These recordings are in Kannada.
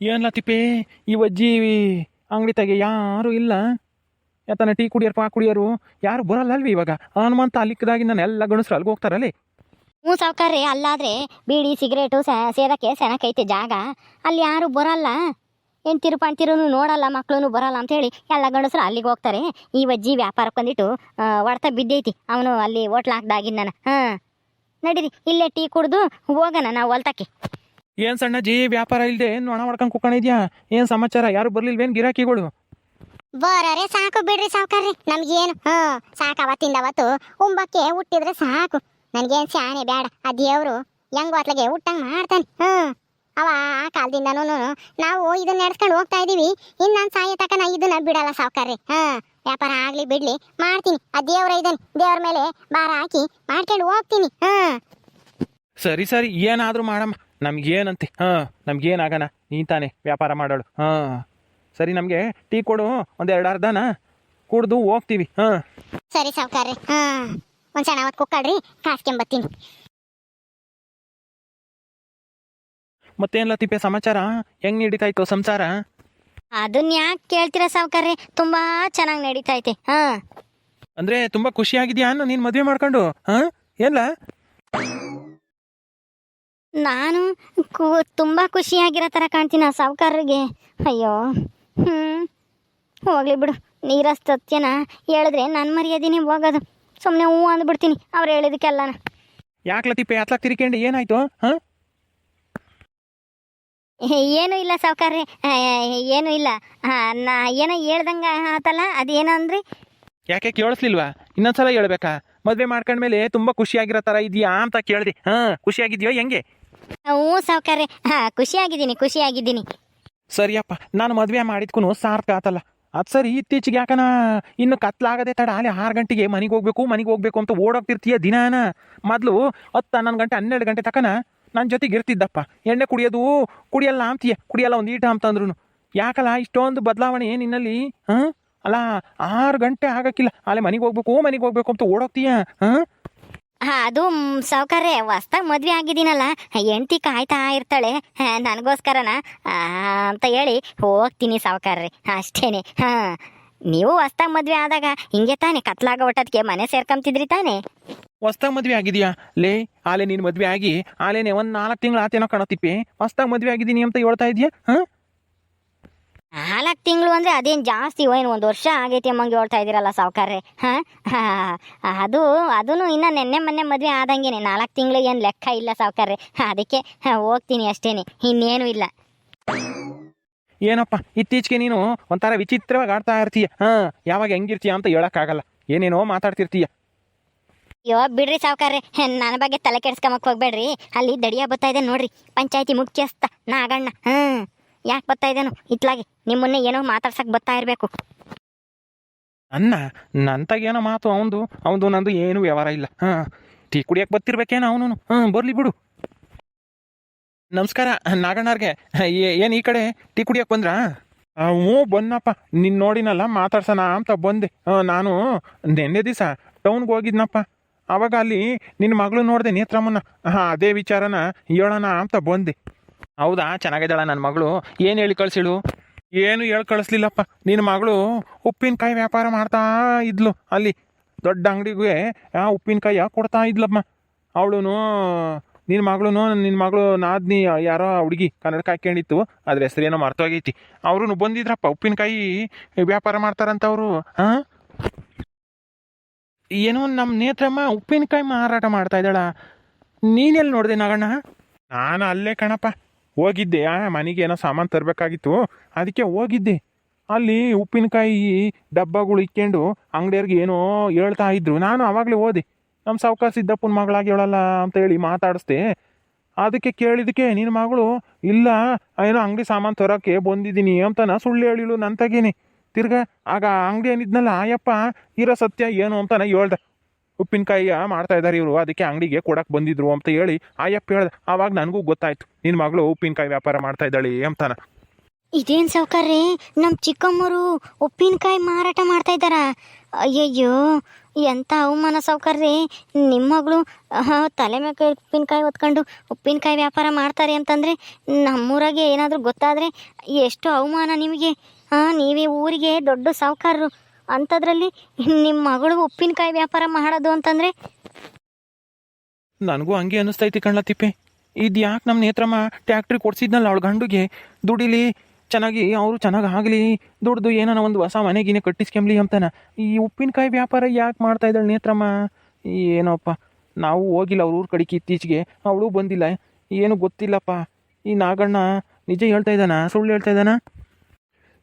ಏನ್ಲ ಈ ಅಜ್ಜಿ ಅಂಗಡಿ ತೆಗೆ ಯಾರು ಇಲ್ಲ. ಯಾತನ ಟೀ ಕುಡಿಯೋರು, ಪಾ ಕುಡಿಯರು ಯಾರು ಬರಲ್ಲ ಅಲ್ವಿ ಇವಾಗ? ಹನುಮಂತ ಅಲ್ಲಿಕ್ಕದಾಗಿ ನಾನು ಎಲ್ಲ ಗಣಸ್ರು ಅಲ್ಲಿಗೆ ಹೋಗ್ತಾರಲ್ಲಿ? ಹ್ಞೂ ಸಾವ್ಕಾರ್ರಿ, ಅಲ್ಲಾದ್ರೆ ಬೀಡಿ, ಸಿಗರೇಟು ಸೇದಕ್ಕೆ ಸೆನಕೈತೆ ಜಾಗ. ಅಲ್ಲಿ ಯಾರು ಬರಲ್ಲ. ಏನು ತಿರುಪಾಣ್ತಿರೂ ನೋಡಲ್ಲ ಮಕ್ಕಳು ಬರಲ್ಲ ಅಂತೇಳಿ ಎಲ್ಲ ಗಂಡಸರು ಅಲ್ಲಿಗೆ ಹೋಗ್ತಾರೆ. ಈ ವಜ್ಜಿ ವ್ಯಾಪಾರಕ್ಕೆ ಬಂದಿಟ್ಟು ಹೊಡ್ತ ಬಿದ್ದೈತಿ. ಅವನು ಅಲ್ಲಿ ಹೋಟ್ಲ್ ಹಾಕ್ದಾಗಿದ್ದಾನ ಹಾಂ. ನಡೀರಿ, ಇಲ್ಲೇ ಟೀ ಕುಡಿದು ಹೋಗೋಣ ನಾವು ಹೊಲ್ತಕ್ಕೆ. ಏನು ಜೀ ವ್ಯಾಪಾರ ಇಲ್ಲದೆ ಹಣ ಹೊಡ್ಕೊಂಡು ಕುಕ್ಕೊಂಡಿದ್ಯಾ ಏನು ಸಮಾಚಾರ? ಯಾರು ಬರ್ಲಿಲ್ವೇನು ಗಿರಾಕಿಗಳು? ಬರರೆ ಸಾಕು ಬಿಡ್ರಿ ಸಾವ್ಕಾರ್ರಿ. ನಮ್ಗೇನು ಹ್ಞೂ ಸಾಕು ಅವತ್ತಿಂದ ಅವತ್ತು. ಉಂಬಕ್ಕೆ ಹುಟ್ಟಿದ್ರೆ ಸಾಕು. ನನಗೇನು ಶಾನೆ ಬೇಡ ಆ ದೇವ್ರು ಹೆಂಗ್ ಅತ್ಲಗೆ ಹುಟ್ಟಂಗೆ ಮಾಡ್ತಾನೆ ಹ್ಞೂ ಅವ ಆ ಕಾಲದಿಂದನೂ ನಾವು ಇದನ್ನ ನಡೆಸ್ಕೊಂಡು ಹೋಗ್ತಾ ಇದೀವಿ. ಇನ್ನು ನಾನು ಸಾಯ ತಕ ನಾ ಇದನ್ನ ಬಿಡಲ್ಲ ಸಾವುಕಾರ್ರಿ ಹಾಂ. ವ್ಯಾಪಾರ ಆಗ್ಲಿ ಬಿಡ್ಲಿ ಮಾಡ್ತೀನಿ. ಆ ದೇವ್ರ ಇದನ್. ದೇವ್ರ ಮೇಲೆ ಭಾರ ಹಾಕಿ ಮಾಡ್ಕೊಂಡು ಹೋಗ್ತೀನಿ ಹಾಂ. ಸರಿ ಸರಿ. ಏನಾದರೂ ಮಾಡಮ್ಮ. ನಮ್ಗೇನಂತೆ? ಹಾಂ ನಮಗೇನಾಗಣ? ನೀನ್ ತಾನೇ ವ್ಯಾಪಾರ ಮಾಡೋಳು. ಹಾಂ. ಸರಿ ನಮಗೆ ಟೀ ಕೊಡು. ಒಂದು ಎರಡು ಅರ್ಧನ? ಕುಡ್ದು ಹೋಗ್ತೀವಿ. ಹಾಂ. ಸರಿ ಸಾವ್ಕಾರ್ರಿ. ಹಾಂ. ಒಂದು ಸಣ್ಣ ಅವತ್ತು ಕುಕ್ಕಳ್ರಿ ಕಾಸ್ಕೊಂಬತ್ತೀನಿ ಮತ್ತೇನ್ಲ ತಿಪ್ಪೆ ಸಮಾಚಾರ? ಹೆಂಗ್ ನಡೀತಾಯ್ತು ಸಂಸಾರ? ಅದನ್ನ ಯಾಕೆ ಕೇಳ್ತೀರಾ ಸಾವ್ಕಾರ್ರಿ? ತುಂಬಾ ಚೆನ್ನಾಗಿ ನಡೀತೈತೆ ಹಾ. ಅಂದ್ರೆ ತುಂಬಾ ಖುಷಿ ಆಗಿದ್ಯಾ ನೀನ್ ಮದ್ವೆ ಮಾಡ್ಕೊಂಡು? ಹಾ? ಏನ್ಲ? ನಾನು ಕು ತುಂಬ ಖುಷಿಯಾಗಿರೋ ಥರ ಕಾಣ್ತೀನಿ ಆ ಸಾವುಕಾರರಿಗೆ. ಅಯ್ಯೋ ಹ್ಞೂ ಹೋಗಲಿ ಬಿಡು. ನೀರ ಸತ್ಯನ ಹೇಳಿದ್ರೆ ನಾನು ಮರ್ಯಾದಿನಿ ಹೋಗೋದು. ಸುಮ್ಮನೆ ಹ್ಞೂ ಅಂದ್ಬಿಡ್ತೀನಿ ಅವ್ರು ಹೇಳಿದಕ್ಕೆಲ್ಲನ. ಯಾಕೆ ತಿಪ್ಪೆ ಅತ್ಲಾಕ್ ತಿರ್ಕೊಂಡು ಏನಾಯ್ತು ಹಾಂ? ಏನೂ ಇಲ್ಲ ಸಾವುಕಾರ್ರಿ. ಏನೂ ಇಲ್ಲ. ಹಾಂ ನಾ ಏನೋ ಹೇಳ್ದಂಗೆ ಆತಲ್ಲ ಅದೇನೋ ಅಂದ್ರಿ? ಯಾಕೆ ಕೇಳಿಸ್ಲಿಲ್ವಾ? ಇನ್ನೊಂದ್ಸಲ ಹೇಳ್ಬೇಕಾ? ಮದುವೆ ಮಾಡ್ಕೊಂಡ್ಮೇಲೆ ತುಂಬಾ ಖುಷಿಯಾಗಿರೋ ತರ ಇದೆಯಾ ಅಂತ ಕೇಳಿದೆ. ಹಾ ಖುಷಿಯಾಗಿದ್ಯೋ ಹೆಂಗೆ? ಹ್ಞೂ ಸಾವುಕಾರ್ರೆ. ಹಾ, ಖುಷಿಯಾಗಿದ್ದೀನಿ ಖುಷಿಯಾಗಿದ್ದೀನಿ. ಸರಿಯಪ್ಪ, ನಾನು ಮದ್ವೆ ಮಾಡಿದ್ಕೂ ಸಾರ್ಥಕ ಆತಲ್ಲ. ಅದು ಸರಿ, ಇತ್ತೀಚೆಗೆ ಯಾಕನ ಇನ್ನು ಕತ್ಲಾಗದೆ ತಡ ಅಲ್ಲಿ ಆರು ಗಂಟೆಗೆ ಮನೆಗೆ ಹೋಗ್ಬೇಕು ಮನೆಗೆ ಹೋಗ್ಬೇಕು ಅಂತ ಓಡೋಗ್ತಿರ್ತೀಯ ದಿನಾನ? ಮೊದಲು ಹತ್ತು, ಹನ್ನೊಂದು ಗಂಟೆ, ಹನ್ನೆರಡು ಗಂಟೆ ತಕನ ನನ್ನ ಜೊತೆಗೆ ಇರ್ತಿದ್ದಪ್ಪ. ಎಣ್ಣೆ ಕುಡಿಯೋದು ಕುಡಿಯಲ್ಲ ಅಂತೀಯ, ಕುಡಿಯಲ್ಲ ಒಂದು ಈಟ ಅಂತಂದ್ರು ಯಾಕಲ್ಲ ಇಷ್ಟೊಂದು ಬದಲಾವಣೆ ನಿನ್ನಲ್ಲಿ, ಹಾಂ? ಅಲ್ಲ ಆರು ಗಂಟೆ ಆಗೋಕ್ಕಿಲ್ಲ. ಅಲ್ಲೇ ಮನೆಗೆ ಹೋಗ್ಬೇಕು ಮನೆಗೆ ಹೋಗ್ಬೇಕು ಅಂತ ಓಡೋಗ್ತೀಯ, ಹಾಂ? ಹಾಂ, ಅದು ಸಾವುಕಾರ್ರೆ, ಹೊಸ್ದಾಗಿ ಮದ್ವೆ ಆಗಿದ್ದೀನಲ್ಲ, ಹೆಂಡ್ತಿ ಕಾಯ್ತಾ ಇರ್ತಾಳೆ ನನಗೋಸ್ಕರನ? ಅಂತ ಹೇಳಿ ಹೋಗ್ತೀನಿ ಸಾವುಕಾರ್ರಿ, ಅಷ್ಟೇನೆ, ಹಾ. ನೀವು ಹೊಸ್ದಾಗಿ ಮದ್ವೆ ಆದಾಗ ಹಿಂಗೆ ತಾನೆ, ಕತ್ಲಾಗ ಒಟ್ಟದ್ಕೆ ಮನೆ ಸೇರ್ಕೊಂತಿದ್ರಿ ತಾನೆ? ಹೊಸ್ದಾಗ ಮದ್ವೆ ಆಗಿದ್ಯಾ ಲೇ, ಆಲೆ ನೀನು ಮದ್ವೆ ಆಗಿ, ಆಲೇನೆ ಒಂದು ನಾಲ್ಕು ತಿಂಗಳು ಆತೇನೋ ಕಾಣತಿಪ್ಪಿ ಹೊಸ್ದಾಗ್ ಮದ್ವೆ ಆಗಿದ್ದೀನಿ ಅಂತ ಹೇಳ್ತಾ ಇದೀಯಾ? ಹಾಂ? ನಾಲ್ಕು ತಿಂಗಳು ಅಂದರೆ ಅದೇನು ಜಾಸ್ತಿ ಏನು? ಒಂದು ವರ್ಷ ಆಗೈತಿ ಅಮ್ಮಂಗೆ ಹೇಳ್ತಾ ಇದ್ದೀರಲ್ಲ ಸಾವುಕಾರ್ರೆ. ಹಾಂ? ಅದು ಅದೂ ಇನ್ನು ನೆನ್ನೆ ಮೊನ್ನೆ ಮದುವೆ ಆದಂಗೆನೆ. ನಾಲ್ಕು ತಿಂಗಳು ಏನು ಲೆಕ್ಕ ಇಲ್ಲ ಸಾವುಕಾರ್ರೆ. ಅದಕ್ಕೆ ಹಾ, ಹೋಗ್ತೀನಿ ಅಷ್ಟೇ ಇನ್ನೇನು ಇಲ್ಲ. ಏನಪ್ಪ ಇತ್ತೀಚೆಗೆ ನೀನು ಒಂಥರ ವಿಚಿತ್ರವಾಗಿ ಆಡ್ತಾ ಇರ್ತೀಯ. ಹಾಂ ಯಾವಾಗ ಹೆಂಗಿರ್ತೀಯ ಅಂತ ಹೇಳೋಕ್ಕಾಗಲ್ಲ. ಏನೇನೋ ಮಾತಾಡ್ತಿರ್ತೀಯ. ಅಯ್ಯೋ ಬಿಡ್ರಿ ಸಾವುಕಾರ್ರೆ. ನನ್ನ ಬಗ್ಗೆ ತಲೆ ಕೆಡ್ಸ್ಕೊಂಬಕ್ ಹೋಗ್ಬೇಡ್ರಿ. ಅಲ್ಲಿ ದಡಿಯ ಬರ್ತಾ ಇದೆ ನೋಡ್ರಿ. ಪಂಚಾಯತಿ ಮುಖ್ಯಸ್ಥ ನಾಗಣ್ಣ. ಹ್ಮ್ ಯಾಕೆ ಬರ್ತಾ ಇದ್ದೇನು? ಇತ್ಲಾಗಿ ನಿಮ್ಮನ್ನೇ ಏನೋ ಮಾತಾಡ್ಸಕ್ ಬರ್ತಾ ಇರಬೇಕು. ಅನ್ನ ನಂತಾಗೇನೋ ಮಾತು, ಅವಂದು ಅವಂದು ನಂದು ಏನು ವ್ಯವಹಾರ ಇಲ್ಲ. ಹಾಂ, ಟೀ ಕುಡಿಯಕ್ಕೆ ಬರ್ತಿರ್ಬೇಕೇನೋ ಅವನು ಹಾಂ, ಬರಲಿ ಬಿಡು. ನಮಸ್ಕಾರ ನಾಗಣ್ಣವ್ರಿಗೆ ಏನು ಈ ಕಡೆ ಟೀ ಕುಡಿಯಕ್ಕೆ ಬಂದ್ರಾ? ಹ್ಞೂ, ಬನ್ನಪ್ಪ. ನಿನ್ನ ನೋಡಿನಲ್ಲ, ಮಾತಾಡ್ಸೋಣ ಅಂತ ಬಂದೆ. ನಾನು ನಿನ್ನೆ ದಿವಸ ಟೌನ್ಗೆ ಹೋಗಿದ್ನಪ್ಪ. ಅವಾಗ ಅಲ್ಲಿ ನಿನ್ನ ಮಗಳು ನೋಡಿದೆ ನೇತ್ರಮ್ಮನ ಹಾಂ, ಅದೇ ವಿಚಾರನ ಹೇಳೋಣ ಅಂತ ಬಂದೆ. ಹೌದಾ? ಚೆನ್ನಾಗಿದ್ದಾಳ ನನ್ನ ಮಗಳು. ಏನು ಹೇಳಿ ಕಳ್ಸಿಳು? ಏನು ಹೇಳಿ ಕಳಿಸ್ಲಿಲ್ಲಪ್ಪ. ನಿನ್ನ ಮಗಳು ಉಪ್ಪಿನಕಾಯಿ ವ್ಯಾಪಾರ ಮಾಡ್ತಾ ಇದ್ಲು. ಅಲ್ಲಿ ದೊಡ್ಡ ಅಂಗಡಿಗೆ ಉಪ್ಪಿನಕಾಯಿ ಕೊಡ್ತಾ ಇದ್ಲಮ್ಮ ಅವಳು ನಿನ್ನ ಮಗಳು ನಿನ್ನ ಮಗಳು ನಾದ್ನಿ, ಯಾರೋ ಹುಡುಗಿ ಕನ್ನಡಕ ಹಾಕ್ಕೊಂಡಿತ್ತು ಅದ್ರ ಹೆಸರೇನೋ ಮರ್ತೋಗೈತಿ. ಅವರು ಬಂದಿದ್ರಪ್ಪ. ಉಪ್ಪಿನಕಾಯಿ ವ್ಯಾಪಾರ ಮಾಡ್ತಾರಂತ ಅವರು ಹಾಂ ಏನೋ ನಮ್ಮ ನೇತ್ರಮ್ಮ ಉಪ್ಪಿನಕಾಯಿ ಮಾರಾಟ ಮಾಡ್ತಾ ಇದ್ದಾಳ. ನೀನೆಲ್ಲಿ ನೋಡಿದೆ ನಾಗಣ್ಣ? ನಾನು ಅಲ್ಲೇ ಕಣಪ್ಪ. ಹೋಗಿದ್ದೆ. ಆ, ಮನೆಗೆ ಏನೋ ಸಾಮಾನು ತರಬೇಕಾಗಿತ್ತು. ಅದಕ್ಕೆ ಹೋಗಿದ್ದೆ. ಅಲ್ಲಿ ಉಪ್ಪಿನಕಾಯಿ ಡಬ್ಬಗಳು ಇಕ್ಕೊಂಡು ಅಂಗಡಿಯವ್ರಿಗೆ ಏನೋ ಹೇಳ್ತಾ ಇದ್ರು. ನಾನು ಆವಾಗಲೇ ಓದಿ ನಮ್ಮ ಸಾವುಕಾರ ಸಿದ್ದಪ್ಪನ ಮಗಳಾಗಿ ಹೇಳಲ್ಲ ಅಂತ ಹೇಳಿ ಮಾತಾಡಿಸ್ದೆ. ಅದಕ್ಕೆ ಕೇಳಿದಕ್ಕೆ ನಿನ್ನ ಮಗಳು, ಇಲ್ಲ, ಏನೋ ಅಂಗಡಿ ಸಾಮಾನು ತರೋಕ್ಕೆ ಬಂದಿದ್ದೀನಿ ಅಂತನ ಸುಳ್ಳು ಹೇಳಿಳು ನನ್ನ ತೆಗೀನಿ ತಿರ್ಗ, ಆಗ ಅಂಗಡಿ ಏನಿದ್ನಲ್ಲ, ಆಯಪ್ಪ, ಇರೋ ಸತ್ಯ ಏನು? ಅಂತಾನ ಹೇಳ್ದೆ. ಉಪ್ಪಿನಕಾಯಿ ಮಾಡ್ತಾ ಇದ್ದಾರೆ ಇವರು, ಅದಕ್ಕೆ ಅಂಗಡಿಗೆ ಕೊಡಕ್ಕೆ ಬಂದಿದ್ರು ಅಂತ ಹೇಳಿ ಆಯಪ್ಪ ಹೇಳ್ದೆ, ಆವಾಗ ನನಗೂ ಗೊತ್ತಾಯ್ತು ನಿನ್ನ ಮಗಳು ಉಪ್ಪಿನಕಾಯಿ ವ್ಯಾಪಾರ ಮಾಡ್ತಾ ಇದ್ದಾಳೆ ಅಂತಾನ. ಇದೇನು ಸಾವುಕಾರ್ರೆ? ನಮ್ಮ ಚಿಕ್ಕಮ್ಮರು ಉಪ್ಪಿನಕಾಯಿ ಮಾರಾಟ ಮಾಡ್ತಾ ಇದ್ದಾರಾ? ಅಯ್ಯಯ್ಯೋ ಎಂಥ ಅವಮಾನ ಸಾವ್ಕಾರ್ರಿ? ನಿಮ್ಮ ಮಗಳು ತಲೆ ಮೇಲೆ ಉಪ್ಪಿನಕಾಯಿ ಹೊತ್ಕೊಂಡು ಉಪ್ಪಿನಕಾಯಿ ವ್ಯಾಪಾರ ಮಾಡ್ತಾರೆ ಅಂತಂದರೆ ನಮ್ಮೂರಾಗೆ ಏನಾದರೂ ಗೊತ್ತಾದರೆ ಎಷ್ಟು ಅವಮಾನ ನಿಮಗೆ? ಹಾಂ ನೀವೇ ಊರಿಗೆ ದೊಡ್ಡ ಸಾವುಕಾರರು. ಅಂಥದ್ರಲ್ಲಿ ನಿಮ್ಮ ಮಗಳು ಉಪ್ಪಿನಕಾಯಿ ವ್ಯಾಪಾರ ಮಾಡೋದು ಅಂತಂದ್ರೆ? ನನಗೂ ಹಂಗೆ ಅನಿಸ್ತೈತಿ ಕಣ್ಲ ತಿಪ್ಪೆ. ಇದು ಯಾಕೆ ನಮ್ಮ ನೇತ್ರಮ್ಮ ಟ್ಯಾಕ್ಟ್ರಿ ಕೊಡ್ಸಿದ್ನಲ್ಲ ಅವಳ ಗಂಡುಗೆ? ದುಡಿಲಿ, ಚೆನ್ನಾಗಿ ಅವರು ಚೆನ್ನಾಗಿ ಆಗಲಿ, ದುಡ್ದು ಏನಾನ ಒಂದು ಹೊಸ ಮನೆಗಿನೇ ಕಟ್ಟಿಸ್ಕೊಂಬ್ಲಿ ಅಂತಾನ. ಈ ಉಪ್ಪಿನಕಾಯಿ ವ್ಯಾಪಾರ ಯಾಕೆ ಮಾಡ್ತಾ ಇದ್ದಾಳೆ ನೇತ್ರಮ್ಮ ಏನೋಪ್ಪ, ನಾವು ಹೋಗಿಲ್ಲ ಅವ್ರ ಊರ ಕಡೆಗೆ ಇತ್ತೀಚೆಗೆ. ಅವಳು ಬಂದಿಲ್ಲ. ಏನು ಗೊತ್ತಿಲ್ಲಪ್ಪ. ಈ ನಾಗಣ್ಣ ನಿಜ ಹೇಳ್ತಾ ಇದ್ದಾನ? ಸುಳ್ಳು ಹೇಳ್ತಾ ಇದ್ದಾನ?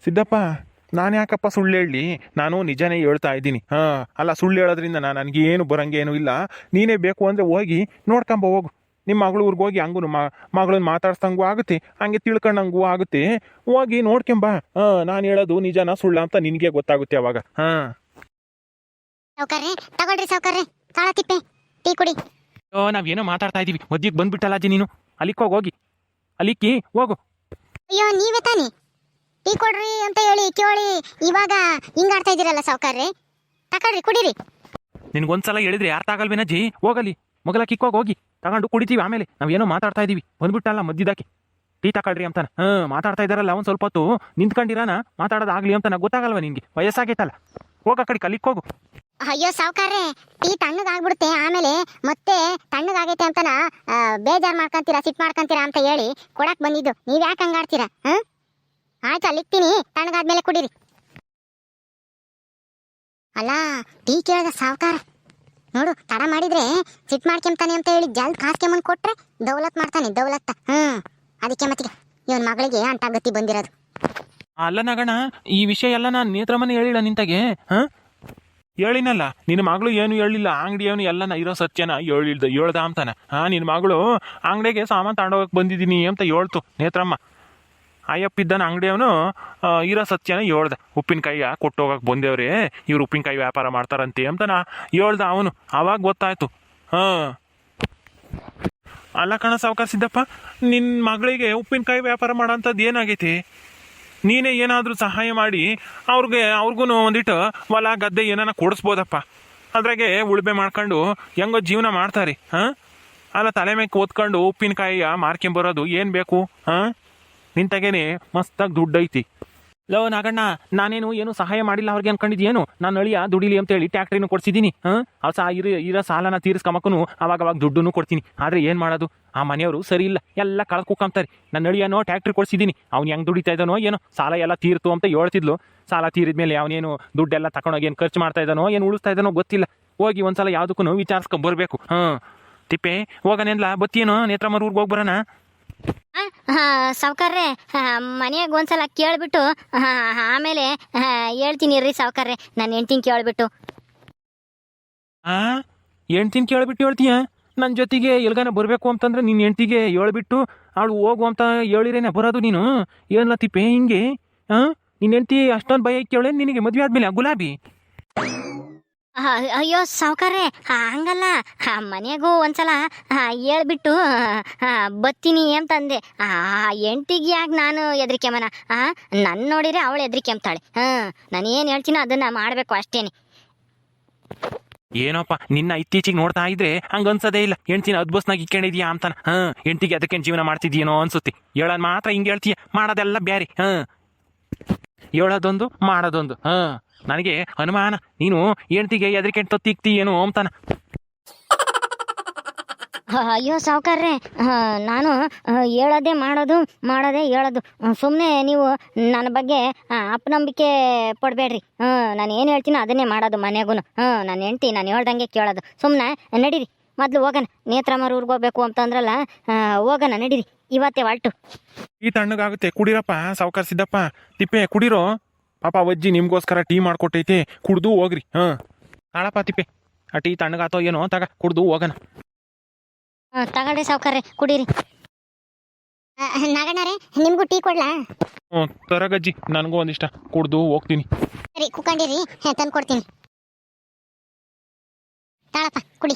ಸಿದ್ದಪ್ಪ ನಾನು ಯಾಕಪ್ಪ ಸುಳ್ಳು ಹೇಳಿ? ನಾನು ನಿಜನೇ ಹೇಳ್ತಾ ಇದ್ದೀನಿ. ಹಾಂ ಅಲ್ಲ ಸುಳ್ಳು ಹೇಳೋದ್ರಿಂದ ನಾನು ನನಗೆ ಏನು ಏನೂ ಇಲ್ಲ. ನೀನೇ ಬೇಕು ಅಂದರೆ ಹೋಗಿ ನೋಡ್ಕೊಂಬ ಹೋಗು. ನಿಮ್ಮ ಮಗಳು ಊರಿಗೆ ಹೋಗಿ ಹಂಗೂ ಮ ಮಗಳನ್ನ ಮಾತಾಡ್ಸಂಗೂ ಆಗುತ್ತೆ ಹಂಗೆ ತಿಳ್ಕೊಂಡಂಗೂ ಆಗುತ್ತೆ. ಹೋಗಿ ನೋಡ್ಕೊಂಬ. ಹಾಂ ನಾನು ಹೇಳೋದು ನಿಜನಾ ಸುಳ್ಳ ಅಂತ ನಿನಗೆ ಗೊತ್ತಾಗುತ್ತೆ ಅವಾಗ. ಹಾಂ. ತಗೊಳ್ರಿ ಸಾವುಕಾರ್ರೆ. ತಾಳ ತಿಪ್ಪೆ. ಟೀ ಕುಡಿ. ಓ ನಾವೇನೋ ಮಾತಾಡ್ತಾ ಇದ್ದೀವಿ ಮದ್ಯಕ್ಕೆ ಬಂದ್ಬಿಟ್ಟಲ್ಲ ಅಜ್ಜಿ ನೀನು? ಅಲ್ಲಿಕ್ಕೋಗಿ ಹೋಗಿ. ಅಲ್ಲಿಕ್ಕಿ ಹೋಗು. ಅಯ್ಯೋ ನೀವೇ ತಾನೇ? ಟೀ ಕೊಡ್ರಿ ಅಂತ ಹೇಳಿ ಕೇಳಿ. ಇವಾಗ ಹಿಂಗಾಡ್ತಾ ಇದ್ದೀರಲ್ಲ ಸಾವುಕಾರ್ರಿ? ತಕೊಳ್ರಿ ಕುಡೀರಿ. ನಿನ್ಗೊಂದ್ಸಲ ಹೇಳಿದ್ರೆ ಯಾರು ತಾಗಲ್ವೇನಜ್ಜಿ ಹೋಗಲಿ. ಮಗಲ ಕಿಕ್ಕೋಗಿ ಹೋಗಿ. ತಗೊಂಡು ಕುಡಿತೀವಿ ಆಮೇಲೆ. ನಾವೇನೋ ಮಾತಾಡ್ತಾ ಇದೀವಿ. ಬಂದ್ಬಿಟ್ಟಲ್ಲ ಮದ್ದಿದಾಕೆ ಟೀ ತಕೊಳ್ರಿ ಅಂತಾನೆ. ಹಾಂ ಮಾತಾಡ್ತಾ ಇದ್ದಾರಲ್ಲ ಒಂದು ಸ್ವಲ್ಪ ಹೊತ್ತು. ನಿಂತ್ಕೊಂಡಿರಾನ? ಮಾತಾಡೋದಾಗ್ಲಿ ಅಂತ ಗೊತ್ತಾಗಲ್ವ ನಿನ್ಗೆ ವಯಸ್ಸಾಗೈತಲ್ಲ. ಹೋಗ ಕಡೆ ಕಲಿಕ್ ಹೋಗು. ಅಯ್ಯೋ ಸಾವ್ಕಾರ್ರೆ ಟೀ ತಣ್ಣಗಾಗ್ಬಿಡುತ್ತೆ. ಆಮೇಲೆ ಮತ್ತೆ ತಣ್ಣಗಾಗೈತೆ ಅಂತನ ಆ, ಬೇಜಾರ್ ಮಾಡ್ಕೊಂತೀರಾ ಸಿಟ್ ಮಾಡ್ಕೊಂತೀರಾ ಅಂತ ಹೇಳಿ ಕೊಡಕ್ ಬಂದಿದ್ದು. ನೀವ್ ಯಾಕೆ ಹಂಗಾಡ್ತೀರಾ ಹ? ಆಯ್ತು ಅಲ್ಲಿಕ್ತೀನಿ ತಣ್ಣಗಾದ್ಮೇಲೆ ಕುಡೀರಿ. ಅಲ್ಲ, ಟೀ ಕೇಳಿದ ಸಾವುಕಾರ. ನೋಡು, ತಡ ಮಾಡಿದ್ರೆ ಸಿಟ್ ಮಾಡ್ಕೊಂತಾನೆ ಅಂತ ಹೇಳಿ ಜಲ್ದ್ ಕಾಸ್ಕೊಂಬಂದ್ ಕೊಟ್ರೆ ದೌಲತ್ ಮಾಡ್ತಾನೆ, ದೌಲತ್ತ. ಹ್ಮ್. ಅದಕ್ಕೆ ಮತ್ತಿಗೆ, ಇವನ್ ಮಗಳಿಗೆ ಅಂತ ಗತಿ ಬಂದಿರೋದು. ಅಲ್ಲ ನಗಣ ಈ ವಿಷಯ ಎಲ್ಲ ನಾನು ನೇತ್ರಮನೆ ಹೇಳಿಲ್ಲ ನಿಂತಾಗೆ, ಹಾ? ಹೇಳಿನಲ್ಲ ನಿನ್ನ ಮಗಳು ಏನು ಹೇಳಿಲ್ಲ, ಅಂಗಡಿ ಏನು ಎಲ್ಲ ನಾ ಇರೋ ಸತ್ಯನ ಹೇಳಿಲ್ದ, ಹೇಳ್ದ ಅಂತಾನೆ. ಹಾ ನಿನ್ನ ಮಗಳು ಅಂಗಡಿಗೆ ಸಾಮಾನು ತಗೊಂಡೋಗಕ್ಕೆ ಬಂದಿದ್ದೀನಿ ಅಂತ ಹೇಳ್ತು, ನೇತ್ರಮ್ಮ. ಅಯ್ಯಪ್ಪಿದ್ದನ ಅಂಗಡಿಯವನು ಇರೋ ಸತ್ಯನ ಹೇಳ್ದೆ. ಉಪ್ಪಿನಕಾಯಿ ಕೊಟ್ಟು ಹೋಗಕ್ಕೆ ಬಂದೇವ್ರಿ, ಇವ್ರು ಉಪ್ಪಿನಕಾಯಿ ವ್ಯಾಪಾರ ಮಾಡ್ತಾರಂತೆ ಅಂತ ನಾ ಹೇಳ್ದೆ ಅವನು. ಅವಾಗ ಗೊತ್ತಾಯ್ತು. ಹಾಂ. ಅಲ್ಲ ಕಣ ಸಾವುಕಾರ ಸಿದ್ದಪ್ಪ ನಿನ್ನ ಮಗಳಿಗೆ ಉಪ್ಪಿನಕಾಯಿ ವ್ಯಾಪಾರ ಮಾಡೋಂಥದ್ದು ಏನಾಗೈತಿ? ನೀನೇ ಏನಾದರೂ ಸಹಾಯ ಮಾಡಿ, ಅವ್ರಿಗೆ ಅವ್ರಿಗೂ ಒಂದಿಟ್ಟು ಹೊಲ, ಗದ್ದೆ ಏನಾನ ಕೊಡಿಸ್ಬೋದಪ್ಪ. ಅದ್ರಾಗೆ ಉಳುಮೆ ಮಾಡ್ಕೊಂಡು ಹೆಂಗೋ ಜೀವನ ಮಾಡ್ತಾರೆ, ಹಾಂ? ಅಲ್ಲ ತಲೆ ಮೇಲೆ ಓದ್ಕೊಂಡು ಉಪ್ಪಿನಕಾಯಿಯ ಮಾರ್ಕೊಂಬರೋದು ಏನು ಬೇಕು, ಹಾಂ? ನಿಂತಾಗೇನೆ ಮಸ್ತಾಗಿ ದುಡ್ಡು ಐತಿ ಲೋ, ನಾಗಣ್ಣ, ನಾನೇನು ಏನು ಸಹಾಯ ಮಾಡಿಲ್ಲ ಅವ್ರಿಗೆ ಅನ್ಕೊಂಡಿದ್ಯೇನು? ನಾನು ಅಳಿಯ ದುಡಿಲಿ ಅಂತೇಳಿ ಟ್ಯಾಕ್ಟ್ರಿನೂ ಕೊಡ್ಸಿದ್ದೀನಿ ಹಾಂ? ಅವ್ರು ಸಹ ಇರೋ ಇರೋ ಸಾಲನ ತೀರಿಸ್ಕೊಂಬಕ್ಕೂ ಅವಾಗ ಅವಾಗ ದುಡ್ಡನ್ನು ಕೊಡ್ತೀನಿ. ಆದರೆ ಏನು ಮಾಡೋದು? ಆ ಮನೆಯವರು ಸರಿ ಇಲ್ಲ. ಎಲ್ಲ ಕಳ್ಕೊಕಂತಾರೆ ಕೂಕಂತಾರೆ. ನನ್ನ ಅಳಿಯನೋ ಟ್ಯಾಕ್ಟ್ರಿ ಕೊಡ್ಸಿದ್ದೀನಿ ಅವ್ನು ಹೆಂಗೆ ದುಡಿತಾ ಇದ್ದಾನೋ ಏನೋ? ಸಾಲ ಎಲ್ಲ ತೀರ್ತು ಅಂತ ಹೇಳ್ತಿದ್ಲು. ಸಾಲ ತೀರಿದ ಮೇಲೆ ಅವನೇನು ದುಡ್ಡೆಲ್ಲ ತಗೊಂಡೋಗಿ ಏನು ಖರ್ಚು ಮಾಡ್ತಾ ಇದ್ದಾನೋ ಏನು ಉಳಿಸ್ತಾ ಇದ್ದಾನೋ ಗೊತ್ತಿಲ್ಲ. ಹೋಗಿ ಒಂದ್ಸಲ ಯಾವುದಕ್ಕೂ ವಿಚಾರಿಸ್ಕೊಂಬರ್ಬೇಕು, ಹಾಂ? ತಿಪ್ಪೆ ಹೋಗನೆಲ್ಲ ಬತ್ತೀನೋ ನೇತ್ರಮ್ಮರ ಊರಿಗೆ ಹೋಗಿ ಬರೋಣ? ಸಾವ್ಕಾರ್ರೆ ಮನೆಯಾಗ ಒಂದ್ಸಲ ಕೇಳಿಬಿಟ್ಟು ಆಮೇಲೆ ಹೇಳ್ತೀನಿ ರೀ ಸಾವ್ಕಾರ್ರೆ ನನ್ನ ಹೆಂಡ್ತಿನ ಕೇಳಿಬಿಟ್ಟು. ಆ? ಹೆಂಡ್ತಿನ ಕೇಳ್ಬಿಟ್ಟು ಹೇಳ್ತೀಯ? ನನ್ನ ಜೊತೆಗೆ ಎಲ್ಗಾನ ಬರಬೇಕು ಅಂತಂದ್ರೆ ನಿನ್ನ ಹೆಂಡ್ತಿಗೆ ಹೇಳ್ಬಿಟ್ಟು ಅವಳು ಹೋಗು ಅಂತ ಹೇಳಿರೇನೆ ಬರೋದು ನೀನು? ಏನಲ್ಲ ತಿಪ್ಪೆ ಹಿಂಗೆ? ಹಾಂ ನಿನ್ನ ಹೆಂಡ್ತಿ ಅಷ್ಟೊಂದು ಭಯ ಕೇಳೇನು ನಿನಗೆ ಮದುವೆ ಆದ್ಮೇಲೆ ಗುಲಾಬಿ? ಅಯ್ಯೋ, ಸಾವುಕಾರ್ರೆ ಹಂಗಲ್ಲ. ಮನೆಗೂ ಒಂದ್ಸಲ ಹೇಳ್ಬಿಟ್ಟು ಬತ್ತೀನಿ ಅಂತಂದೆ. ಆ, ಎಂಟಿಗೆ ಯಾಕೆ ನಾನು ಎದ್ರಿಕೆಮನ ಆ ನನ್ನ ನೋಡಿದ್ರೆ ಅವಳು ಎದ್ರಿಕೆಂತಾಳೆ ಅಂತಾಳೆ ಹಾಂ ನಾನು ಏನು ಹೇಳ್ತೀನೋ ಅದನ್ನ ಮಾಡಬೇಕು ಅಷ್ಟೇನೆ. ಏನೋಪ್ಪ, ನಿನ್ನ ಇತ್ತೀಚೆಗೆ ನೋಡ್ತಾ ಇದ್ರೆ ಹಂಗ ಅನ್ಸದೇ ಇಲ್ಲ. ಹೆಣ್ತಿನ ಅದ್ಭುತನಾಗಿ ಇಕ್ಕೊಂಡಿದ್ಯಾ ಅಂತಾನ. ಹಾಂ ಎಂಟಿಗೆ ಅದಕ್ಕೇನು ಜೀವನ ಮಾಡ್ತಿದ್ಯೇನೋ ಅನ್ಸುತ್ತೆ. ಹೇಳೋದು ಮಾತ್ರ ಹಿಂಗೆ ಹೇಳ್ತೀಯ. ಮಾಡೋದೆಲ್ಲ ಬ್ಯಾರಿ. ಹಾಂ, ಹೇಳೋದೊಂದು, ಮಾಡೋದೊಂದು. ಹಾಂ. ನನಗೆ ಅನುಮಾನ ನೀನು ಹೆಂಡ್ತಿಗೆ ಎದ್ರಿಕೆ ತೊತ್ತಿಕ್ತಿ ಏನು ಅಂತಾನ. ಅಯ್ಯೋ ಸಾವ್ಕಾರ್ರೆ ನಾನು ಹೇಳೋದೇ ಮಾಡೋದು ಮಾಡೋದೇ ಹೇಳೋದು. ಸುಮ್ಮನೆ ನೀವು ನನ್ನ ಬಗ್ಗೆ ಆ, ಅಪನಂಬಿಕೆ ಪಡಬೇಡ್ರಿ. ಹ್ಞೂ ನಾನು ಏನು ಹೇಳ್ತೀನೋ ಅದನ್ನೇ ಮಾಡೋದು ಮನೆಗೂ ಹ್ಞೂ ನಾನು ಹೆಂಡ್ತಿ ನಾನು ಹೇಳ್ದಂಗೆ ಕೇಳೋದು. ಸುಮ್ಮನೆ ನಡೀರಿ ಮೊದಲು ಹೋಗೋಣ. ನೇತ್ರಮ್ಮರ ಊರಿಗೆ ಹೋಗ್ಬೇಕು ಅಂತಂದ್ರಲ್ಲ ಹೋಗೋಣ ನಡೀರಿ. ಇವತ್ತೇ ವಾಲ್ಟು ಈ ತಣ್ಣಗಾಗುತ್ತೆ ಕುಡಿರಪ್ಪ ಸಾವುಕಾರ ಸಿದ್ದಪ್ಪ. ತಿಪ್ಪೆ ಕುಡಿರೋ? ಪಾಪ ಅಜ್ಜಿ ನಿಮ್ಗೋಸ್ಕರ ಟೀ ಮಾಡ್ಕೊಟ್ಟೈತೆ ಕುಡ್ದು ಹೋಗ್ರಿ ಹಾಂ. ತಾಳಪ್ಪ ತಿಪ್ಪೆ. ಆ ಟೀ ತಣ್ಣಗಾತೋ ಏನೋ ತಗ ಕುಡ್ದು ಹೋಗೋಣ. ತಗೊಳ್ರಿ ಕುಡಿರಿ. ಕುಡೀರಿ ನಾಗಣ್ಣರೇ ನಿಮ್ಗೂ ಟೀ ಕೊಡ್ಲಾ? ಹ್ಞೂ ತರಗಜ್ಜಿ ನನಗೂ ಒಂದಿಷ್ಟ ಕುಡ್ದು ಹೋಗ್ತೀನಿ. ಸರಿ ಕುಕ್ಕಂಡಿರಿ ತಂದು ಕೊಡ್ತೀನಿ ತಾಳಪ್ಪ ಕುಡಿ.